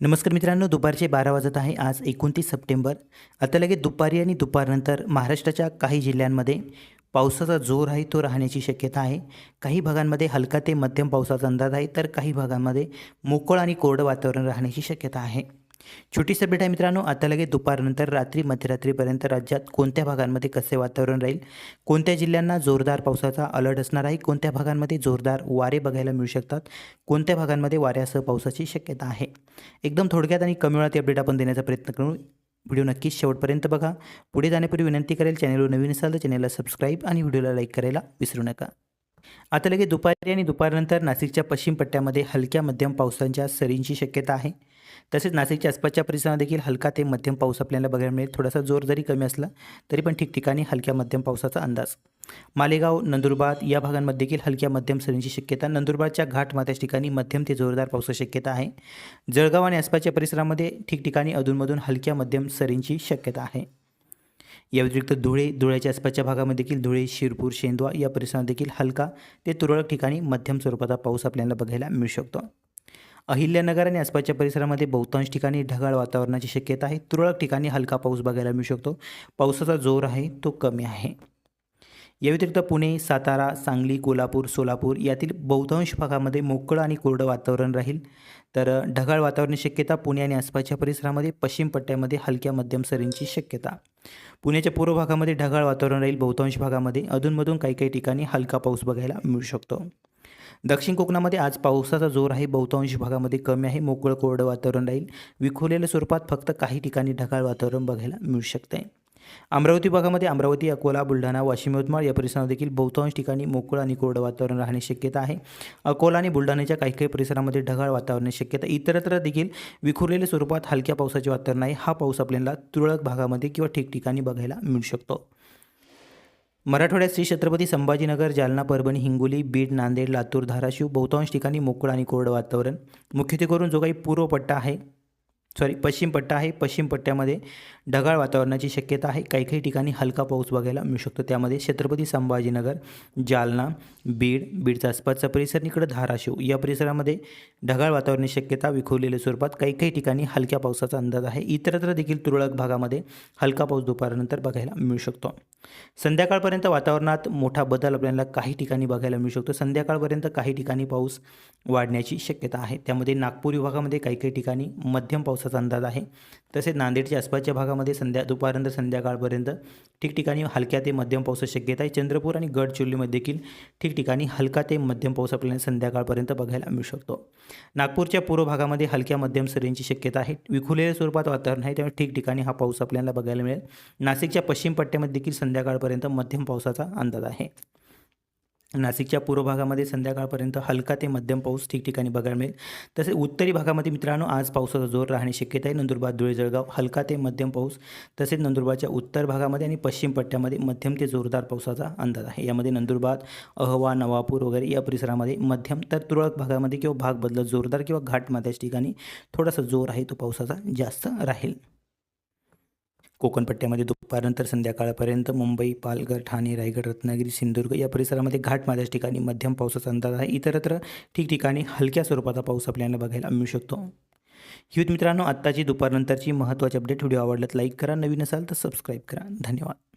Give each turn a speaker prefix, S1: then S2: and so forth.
S1: नमस्कार मित्रांनो दुपारचे बारा वाजत आहे. आज एकोणतीस सप्टेंबर. आता लगेच दुपारी आणि दुपारनंतर महाराष्ट्राच्या काही जिल्ह्यांमध्ये पावसाचा जोर आहे तो राहण्याची शक्यता आहे. काही भागांमध्ये हलका ते मध्यम पावसाचा अंदाज आहे तर काही भागांमध्ये मोकळ आणि कोरडं वातावरण राहण्याची शक्यता आहे. छोटी सभेट आहे मित्रांनो आता लगेच दुपारनंतर रात्री मध्यरात्रीपर्यंत राज्यात कोणत्या भागांमध्ये कसे वातावरण राहील? कोणत्या जिल्ह्यांना जोरदार पावसाचा अलर्ट असणार आहे? कोणत्या भागांमध्ये जोरदार वारे बघायला मिळू शकतात? कोणत्या भागांमध्ये वाऱ्यासह पावसाची शक्यता आहे? एकदम थोडक्यात आणि कमी वेळात अपडेट आपण देण्याचा प्रयत्न करू. व्हिडिओ नक्कीच शेवटपर्यंत बघा. पुढे जाण्यापूर्वी विनंती करेल चॅनलवर नवीन असाल तर चॅनलला सबस्क्राईब आणि व्हिडिओला लाईक करायला विसरू नका. आता लगेच दुपारी आणि दुपारनंतर नाशिकच्या पश्चिम पट्ट्यामध्ये हलक्या मध्यम पावसांच्या सरींची शक्यता आहे. तसेच नाशिकच्या आसपासच्या परिसरात देखील हलका ते मध्यम पाऊस आपल्याला बघायला मिळेल. थोडासा जोर जरी कमी असला तरी पण ठिकठिकाणी हलक्या मध्यम पावसाचा अंदाज. मालेगाव नंदुरबार या भागांमध्ये देखील हलक्या मध्यम सरींची शक्यता नंदुरबारच्या घाट माथ्याच्या ठिकाणी मध्यम ते जोरदार पावसाची शक्यता आहे. जळगाव आणि आसपासच्या परिसरामध्ये ठिकठिकाणी अधूनमधून हलक्या मध्यम सरींची शक्यता आहे. या व्यतिरिक्त धुळे धुळ्याच्या आसपासच्या भागामध्ये देखील धुळे शिरपूर शेंदवा या परिसरात देखील हलका ते तुरळक ठिकाणी मध्यम स्वरूपाचा पाऊस आपल्याला बघायला मिळू शकतो. अहिल्यानगर आणि आसपासच्या परिसरामध्ये बहुतांश ठिकाणी ढगाळ वातावरणाची शक्यता आहे. तुरळक ठिकाणी हलका पाऊस बघायला मिळू शकतो. पावसाचा जोर आहे तो कमी आहे. या व्यतिरिक्त पुणे सातारा सांगली कोल्हापूर सोलापूर यातील बहुतांश भागामध्ये मोकळं आणि कोरडं वातावरण राहील. तर ढगाळ वातावरण शक्यता पुणे आणि आसपासच्या परिसरामध्ये पश्चिम पट्ट्यामध्ये हलक्या मध्यम सरींची शक्यता. पुण्याच्या पूर्व भागामध्ये ढगाळ वातावरण राहील बहुतांश भागामध्ये अधूनमधून काही काही ठिकाणी हलका पाऊस बघायला मिळू शकतो. दक्षिण कोकणामध्ये आज पावसाचा जोर आहे. बहुतांश भागामध्ये कमी आहे. मोकळं कोरडं वातावरण राहील. विखुरलेल्या स्वरूपात फक्त काही ठिकाणी ढगाळ वातावरण बघायला मिळू शकते अमरावती भागामध्ये अमरावती अकोला बुलढाणा वाशिम यवतमाळ या परिसरात देखील बहुतांश ठिकाणी मोकळं आणि कोरडं वातावरण राहण्याची शक्यता आहे. अकोला आणि बुलढाण्याच्या काही काही परिसरामध्ये ढगाळ वातावरणाची शक्यता इतरत्र देखील विखुरलेल्या स्वरूपात हलक्या पावसाचे वातावरण आहे. हा पाऊस आपल्याला तुरळक भागामध्ये किंवा ठिकठिकाणी बघायला मिळू शकतो. मराठवाड्यात श्री छत्रपती संभाजीनगर जालना परभणी हिंगोली बीड नांदेड लातूर धाराशिव बहुतांश ठिकाणी मोकळं आणि कोरडं वातावरण. मुख्यत्वे करून जो काही पूर्व पट्टा आहे सॉरी पश्चिम पट्टा आहे पश्चिम पट्ट्यामध्ये ढगाळ वातावरणाची शक्यता आहे. काही काही ठिकाणी हलका पाऊस बघायला मिळू शकतो. त्यामध्ये छत्रपती संभाजीनगर जालना बीड बीडचा आसपासचा परिसर इकडं धाराशिव. या परिसरामध्ये ढगाळ वातावरणाची शक्यता विखुरलेल्या स्वरूपात काही काही ठिकाणी हलक्या पावसाचा अंदाज आहे. इतरत्र देखील तुरळक भागामध्ये हलका पाऊस दुपारनंतर बघायला मिळू शकतो. संध्याकाळपर्यंत वातावरणात मोठा बदल आपल्याला काही ठिकाणी बघायला मिळू शकतो. संध्याकाळपर्यंत काही ठिकाणी पाऊस वाढण्याची शक्यता आहे. त्यामध्ये नागपूर विभागामध्ये काही काही ठिकाणी मध्यम पावसाचा अंदाज आहे. तसेच नांदेडच्या आसपासच्या भागामध्ये संध्या दुपारनंतर संध्याकाळपर्यंत ठिकठिकाणी हलक्या ते मध्यम पावसाची शक्यता आहे. चंद्रपूर आणि गडचिरोलीमध्ये देखील ठिकठिकाणी हलका ते मध्यम पाऊस आपल्याला संध्याकाळपर्यंत बघायला मिळू शकतो. नागपूरच्या पूर्व भागामध्ये हलक्या मध्यम सरींची शक्यता आहे. विखुरलेल्या स्वरूपात वातावरण आहे. त्यामुळे ठिकठिकाणी हा पाऊस आपल्याला बघायला मिळेल. नाशिकच्या पश्चिम पट्ट्यामध्ये देखील संध्याकाळपर्यंत मध्यम पावसाचा अंदाज आहे. नाशिकच्या पूर्व भागामध्ये संध्याकाळपर्यंत हलका ते मध्यम पाऊस ठिकठिकाणी बघायला मिळेल. तसेच उत्तरी भागामध्ये मित्रांनो आज पावसाचा जोर राहण्याची शक्यता आहे नंदुरबार धुळे जळगाव हलका ते मध्यम पाऊस. तसेच नंदुरबारच्या उत्तर भागामध्ये आणि पश्चिम पट्ट्यामध्ये मध्यम ते जोरदार पावसाचा अंदाज आहे. यामध्ये नंदुरबार अहवा नवापूर वगैरे या परिसरामध्ये मध्यम तर तुरळक भागामध्ये किंवा भाग बदलत जोरदार किंवा घाटमाथ्याच्या ठिकाणी थोडासा जोर आहे तो पावसाचा जास्त राहील. कोकणपट्ट्यामध्ये दुपारनंतर संध्याकाळपर्यंत मुंबई पालघर ठाणे रायगड रत्नागिरी सिंधुदुर्ग या परिसरामध्ये घाट माझ्या ठिकाणी मध्यम पावसाचा अंदाज आहे. इतरत्र ठिकठिकाणी हलक्या स्वरूपाचा पाऊस आपल्याला बघायला मिळू शकतो. युथ मित्रांनो आत्ताची दुपारनंतरची महत्त्वाची अपडेट व्हिडिओ आवडल्यात लाईक करा. नवीन असाल तर सबस्क्राईब करा. धन्यवाद.